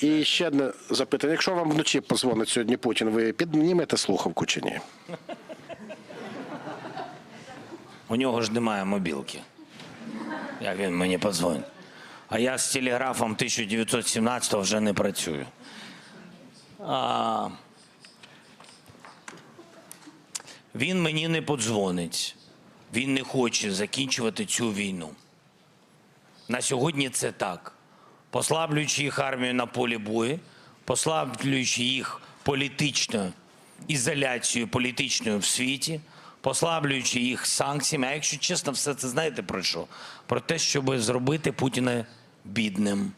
І ще одне запитання. Якщо вам вночі позвонить сьогодні Путін, ви піднімете слухавку чи ні? У нього ж немає мобілки. Як він мені подзвонить? А я з телеграфом 1917 вже не працюю. А... Він мені не подзвонить. Він не хоче закінчувати цю війну. На сьогодні це так. Послаблюючи їх армію на полі бою, послаблюючи їх політичною ізоляцією політичною в світі, послаблюючи їх санкціями. А якщо чесно, все це знаєте про що? Про те, щоб зробити Путіна бідним.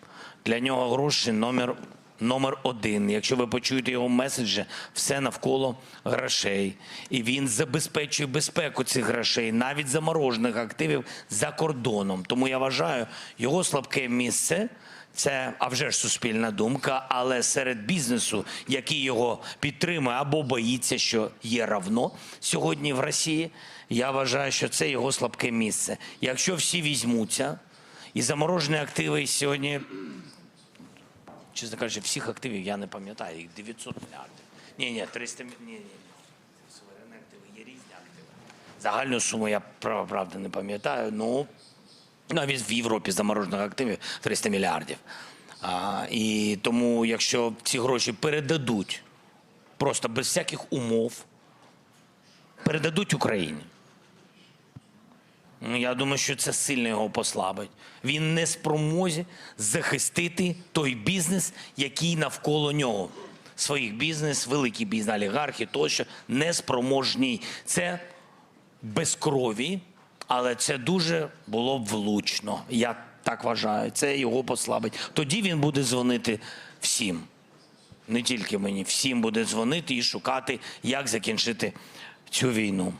Для нього гроші номер, номер один. Якщо ви почуєте його меседжі, все навколо грошей. І він забезпечує безпеку цих грошей, навіть заморожених активів за кордоном. Тому я вважаю, його слабке місце. Це а вже ж суспільна думка, але серед бізнесу, який його підтримує або боїться, що є равно сьогодні в Росії. Я вважаю, що це його слабке місце. Якщо всі візьмуться, і заморожені активи сьогодні, чесно кажучи, всіх активів я не пам'ятаю, їх 900 мільярдів. Ні, ні, 300 мільярдів. Ні, ні, ні. Суверенні активи, є різні активи. Загальну суму я прав- правда не пам'ятаю. Ну, навіть в Європі заморожених активів 300 мільярдів. А, і тому, якщо ці гроші передадуть просто без всяких умов, передадуть Україні. Ну, Я думаю, що це сильно його послабить. Він не спромозі захистити той бізнес, який навколо нього. Своїх бізнес, великий бізнес, олігархи тощо не спроможні. Це без крові, але це дуже було б влучно. Я так вважаю. Це його послабить. Тоді він буде дзвонити всім. Не тільки мені, всім буде дзвонити і шукати, як закінчити цю війну.